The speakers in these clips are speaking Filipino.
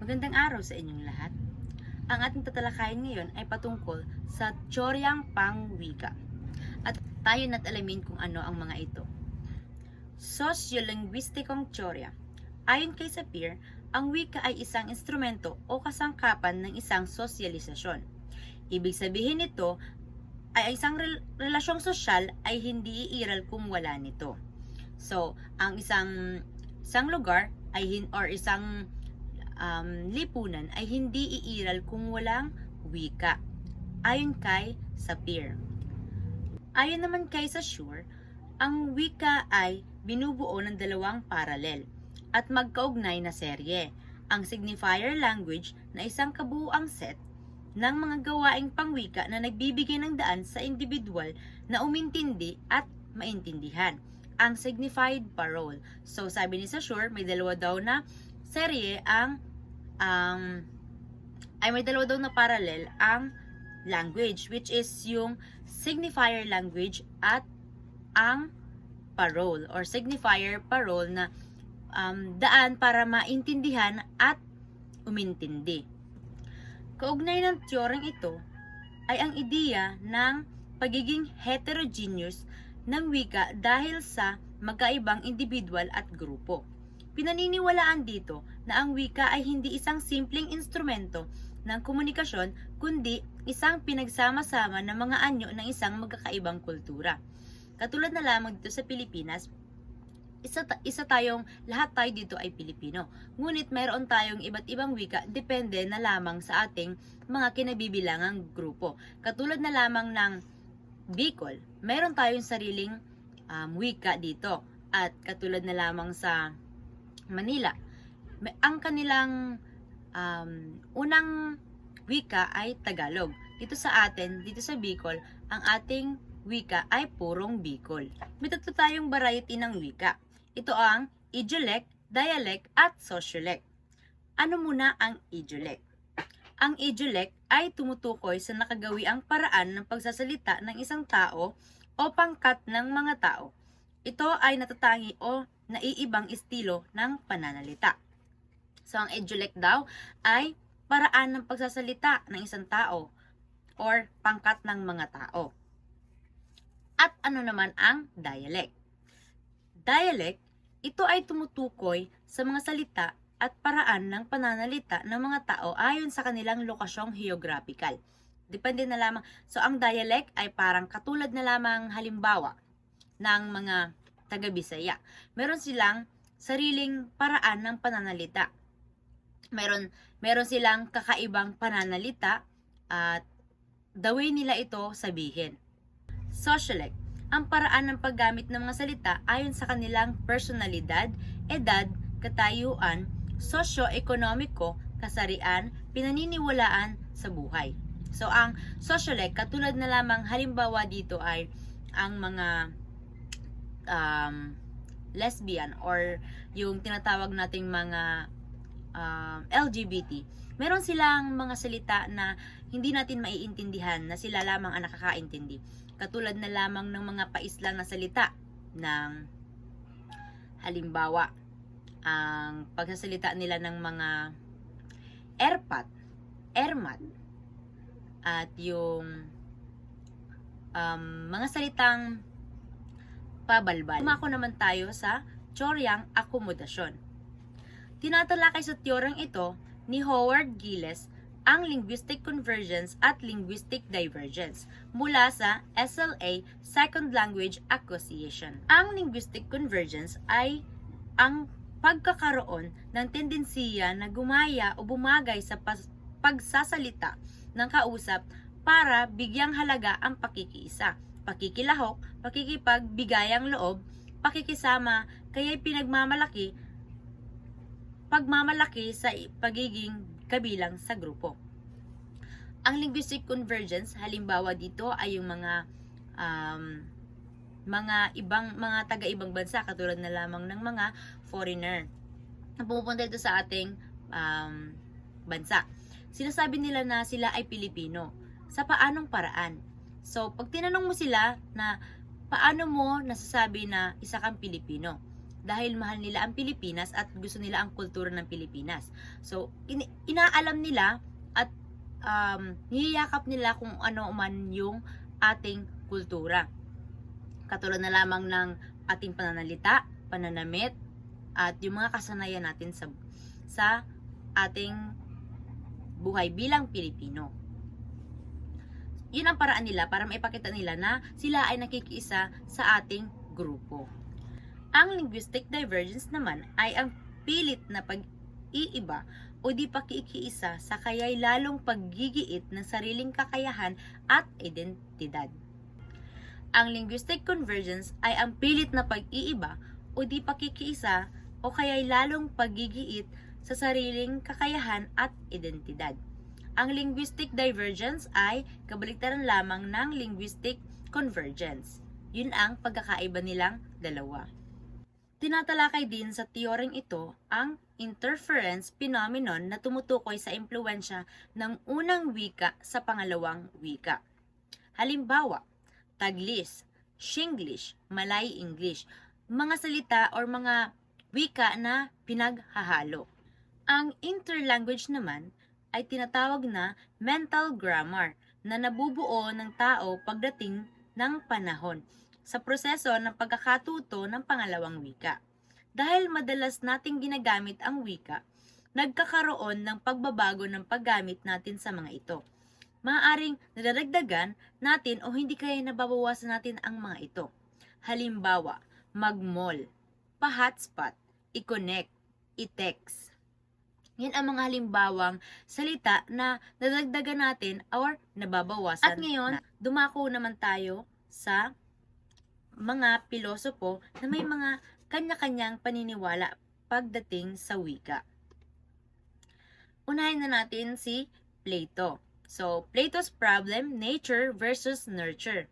Magandang araw sa inyong lahat. Ang ating tatalakayin ngayon ay patungkol sa Choryang Pangwika. At tayo na't alamin kung ano ang mga ito. Sociolinguistikong Chorya. Ayon kay Sapir, ang wika ay isang instrumento o kasangkapan ng isang sosyalisasyon. Ibig sabihin nito ay isang rel- relasyong sosyal ay hindi iiral kung wala nito. So, ang isang isang lugar ay hin- or isang um, lipunan ay hindi iiral kung walang wika. Ayon kay Sapir. Ayon naman kay Saussure, ang wika ay binubuo ng dalawang paralel at magkaugnay na serye. Ang signifier language na isang kabuuang set ng mga gawaing pangwika na nagbibigay ng daan sa individual na umintindi at maintindihan. Ang signified parole. So, sabi ni Saussure, may dalawa daw na serye ang ang ay may dalawa daw na parallel ang language which is yung signifier language at ang parole or signifier parole na um, daan para maintindihan at umintindi. Kaugnay ng teoryang ito ay ang ideya ng pagiging heterogeneous ng wika dahil sa magkaibang individual at grupo. Pinaniniwalaan dito na ang wika ay hindi isang simpleng instrumento ng komunikasyon kundi isang pinagsama-sama ng mga anyo ng isang magkakaibang kultura. Katulad na lamang dito sa Pilipinas, isa, ta- isa tayong, lahat tayo dito ay Pilipino. Ngunit mayroon tayong iba't ibang wika, depende na lamang sa ating mga kinabibilangang grupo. Katulad na lamang ng Bicol, mayroon tayong sariling um, wika dito. At katulad na lamang sa Manila, may, ang kanilang um, unang wika ay Tagalog. Dito sa atin, dito sa Bicol, ang ating wika ay purong Bicol. May tatlo tayong variety ng wika. Ito ang idiolect, dialect, at sociolect. Ano muna ang idiolect? Ang idiolect ay tumutukoy sa nakagawiang paraan ng pagsasalita ng isang tao o pangkat ng mga tao. Ito ay natatangi o naiibang estilo ng pananalita. So, ang idiolect daw ay paraan ng pagsasalita ng isang tao or pangkat ng mga tao. At ano naman ang dialect? Dialect, ito ay tumutukoy sa mga salita at paraan ng pananalita ng mga tao ayon sa kanilang lokasyong geographical. Depende na lamang. So, ang dialect ay parang katulad na lamang halimbawa ng mga taga-Bisaya. Meron silang sariling paraan ng pananalita. Meron, meron silang kakaibang pananalita at the way nila ito sabihin. Socialect, ang paraan ng paggamit ng mga salita ayon sa kanilang personalidad, edad, katayuan, sosyo-ekonomiko, kasarian, pinaniniwalaan sa buhay. So, ang socialect, katulad na lamang halimbawa dito ay ang mga um, lesbian or yung tinatawag nating mga um, LGBT. Meron silang mga salita na hindi natin maiintindihan na sila lamang ang nakakaintindi. Katulad na lamang ng mga paislang na salita ng halimbawa ang pagsasalita nila ng mga erpat, ermat, at yung um, mga salitang pabalbal. Tumako naman tayo sa Choryang akomodasyon. Tinatalakay sa teoryang ito ni Howard Gilles ang linguistic convergence at linguistic divergence mula sa SLA Second Language Acquisition. Ang linguistic convergence ay ang pagkakaroon ng tendensiya na gumaya o bumagay sa pagsasalita ng kausap para bigyang halaga ang pakikiisa, pakikilahok, pakikipagbigayang loob, pakikisama, kaya'y pinagmamalaki, pagmamalaki sa pagiging kabilang sa grupo. Ang linguistic convergence, halimbawa dito ay yung mga um, mga ibang mga taga-ibang bansa katulad na lamang ng mga foreigner na pumupunta dito sa ating um, bansa. Sinasabi nila na sila ay Pilipino. Sa paanong paraan? So, pag tinanong mo sila na paano mo nasasabi na isa kang Pilipino? Dahil mahal nila ang Pilipinas at gusto nila ang kultura ng Pilipinas. So, in- inaalam nila at um, niyayakap nila kung ano man yung ating kultura. Katulad na lamang ng ating pananalita, pananamit, at yung mga kasanayan natin sa sa ating buhay bilang Pilipino. Yun ang paraan nila para maipakita nila na sila ay nakikiisa sa ating grupo. Ang linguistic divergence naman ay ang pilit na pag-iiba o di pakikiisa sa kaya'y lalong paggigiit ng sariling kakayahan at identidad. Ang linguistic convergence ay ang pilit na pag-iiba o di pakikiisa o kaya'y lalong paggigiit sa sariling kakayahan at identidad. Ang linguistic divergence ay kabaliktaran lamang ng linguistic convergence. Yun ang pagkakaiba nilang dalawa. Tinatalakay din sa teoring ito ang interference phenomenon na tumutukoy sa impluensya ng unang wika sa pangalawang wika. Halimbawa, Taglis, Shinglish, Malay English, mga salita or mga wika na pinaghahalo. Ang interlanguage naman ay tinatawag na mental grammar na nabubuo ng tao pagdating ng panahon sa proseso ng pagkakatuto ng pangalawang wika. Dahil madalas nating ginagamit ang wika, nagkakaroon ng pagbabago ng paggamit natin sa mga ito. Maaaring nadadagdagan natin o hindi kaya nababawasan natin ang mga ito. Halimbawa, mag-mall, pa-hotspot, i-connect, i-text. Yan ang mga halimbawang salita na nadagdagan natin or nababawasan. At ngayon, dumako naman tayo sa mga pilosopo na may mga kanya-kanyang paniniwala pagdating sa wika. Unahin na natin si Plato. So, Plato's problem, nature versus nurture.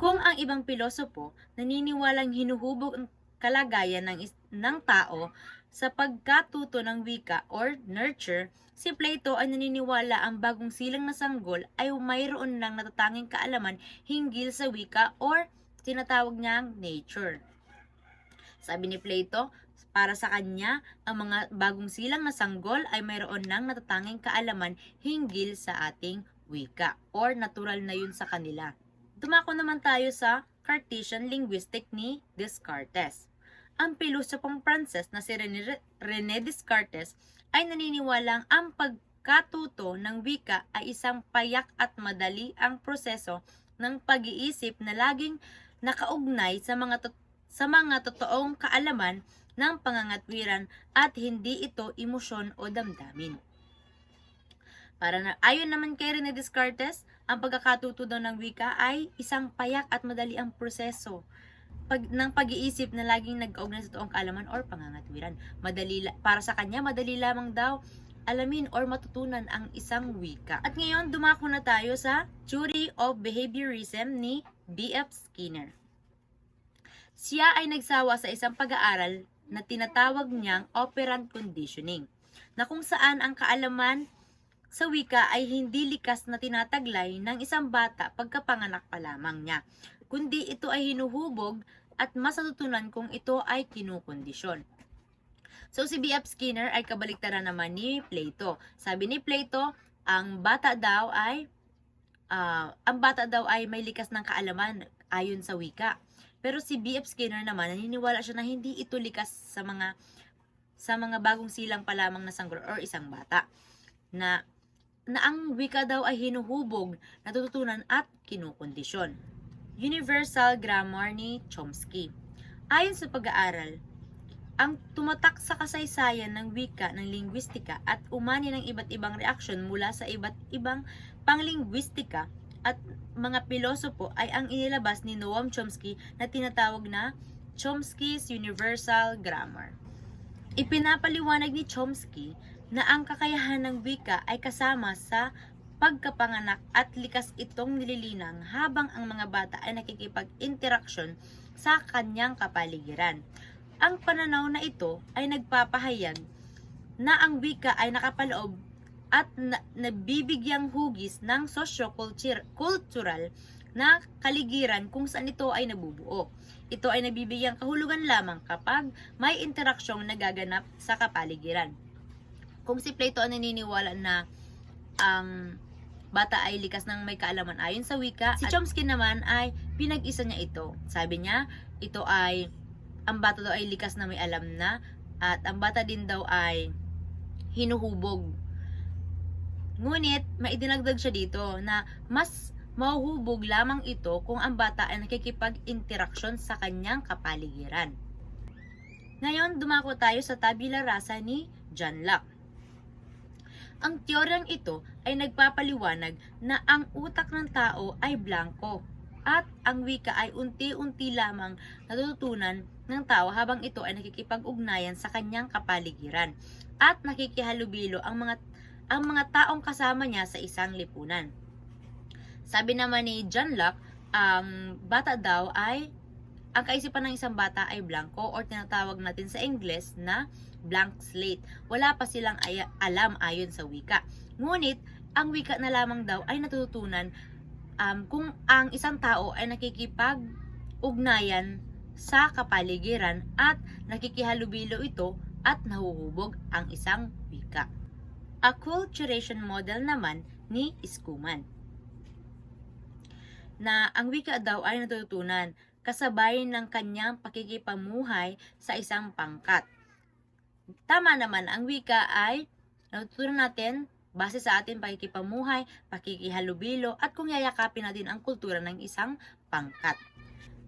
Kung ang ibang pilosopo naniniwalang hinuhubog ang kalagayan ng, ng tao sa pagkatuto ng wika or nurture, si Plato ay naniniwala ang bagong silang na sanggol ay mayroon ng natatanging kaalaman hinggil sa wika or tinatawag niyang nature. Sabi ni Plato, para sa kanya, ang mga bagong silang na sanggol ay mayroon ng natatanging kaalaman hinggil sa ating wika or natural na yun sa kanila. Dumako naman tayo sa Cartesian linguistic ni Descartes. Ang pilosopong Frances na si René Descartes ay naniniwalang ang pagkatuto ng wika ay isang payak at madali ang proseso ng pag-iisip na laging nakaugnay sa mga tot- sa mga totoong kaalaman ng pangangatwiran at hindi ito emosyon o damdamin. Para na, ayon naman kay Rene Descartes, ang pagkakatuto daw ng wika ay isang payak at madali ang proseso pag, ng pag-iisip na laging nag-augnay sa totoong kaalaman or pangangatwiran. Madali, para sa kanya, madali lamang daw alamin or matutunan ang isang wika. At ngayon, dumako na tayo sa Theory of Behaviorism ni B.F. Skinner. Siya ay nagsawa sa isang pag-aaral na tinatawag niyang operant conditioning, na kung saan ang kaalaman sa wika ay hindi likas na tinataglay ng isang bata pagkapanganak pa lamang niya, kundi ito ay hinuhubog at mas natutunan kung ito ay kinukondisyon. So si B.F. Skinner ay kabaliktaran naman ni Plato. Sabi ni Plato, ang bata daw ay ah, ang bata daw ay may likas ng kaalaman ayon sa wika. Pero si B.F. Skinner naman, naniniwala siya na hindi ito likas sa mga sa mga bagong silang pa lamang na sanggol or isang bata. Na na ang wika daw ay hinuhubog, natututunan at kinukondisyon. Universal Grammar ni Chomsky. Ayon sa pag-aaral, ang tumatak sa kasaysayan ng wika ng lingwistika at umani ng iba't ibang reaksyon mula sa iba't ibang panglingwistika at mga pilosopo ay ang inilabas ni Noam Chomsky na tinatawag na Chomsky's Universal Grammar. Ipinapaliwanag ni Chomsky na ang kakayahan ng wika ay kasama sa pagkapanganak at likas itong nililinang habang ang mga bata ay nakikipag-interaksyon sa kanyang kapaligiran. Ang pananaw na ito ay nagpapahayag na ang wika ay nakapaloob at na- nabibigyang hugis ng socio-cultural na kaligiran kung saan ito ay nabubuo. Ito ay nabibigyang kahulugan lamang kapag may interaksyong nagaganap sa kapaligiran. Kung si Plato ay naniniwala na ang bata ay likas ng may kaalaman ayon sa wika, si Chomsky naman ay pinag-isa niya ito. Sabi niya, ito ay ang bata daw ay likas na may alam na at ang bata din daw ay hinuhubog. Ngunit, maidinagdag siya dito na mas mahuhubog lamang ito kung ang bata ay nakikipag-interaksyon sa kanyang kapaligiran. Ngayon, dumako tayo sa tabula rasa ni John Locke. Ang teoryang ito ay nagpapaliwanag na ang utak ng tao ay blanco at ang wika ay unti-unti lamang natututunan ng tao habang ito ay nakikipag-ugnayan sa kanyang kapaligiran at nakikihalubilo ang mga ang mga taong kasama niya sa isang lipunan. Sabi naman ni John Locke, ang bata daw ay ang kaisipan ng isang bata ay blanco or tinatawag natin sa Ingles na blank slate. Wala pa silang ay- alam ayon sa wika. Ngunit, ang wika na lamang daw ay natututunan um, kung ang isang tao ay nakikipag-ugnayan sa kapaligiran at nakikihalubilo ito at nahuhubog ang isang wika. Acculturation model naman ni Schumann na ang wika daw ay natutunan kasabay ng kanyang pakikipamuhay sa isang pangkat. Tama naman, ang wika ay natutunan natin base sa ating pakikipamuhay, pakikihalubilo, at kung yayakapin natin ang kultura ng isang pangkat.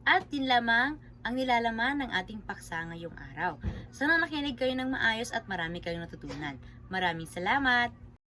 At yun lamang ang nilalaman ng ating paksa ngayong araw. Sana nakinig kayo ng maayos at marami kayong natutunan. Maraming salamat!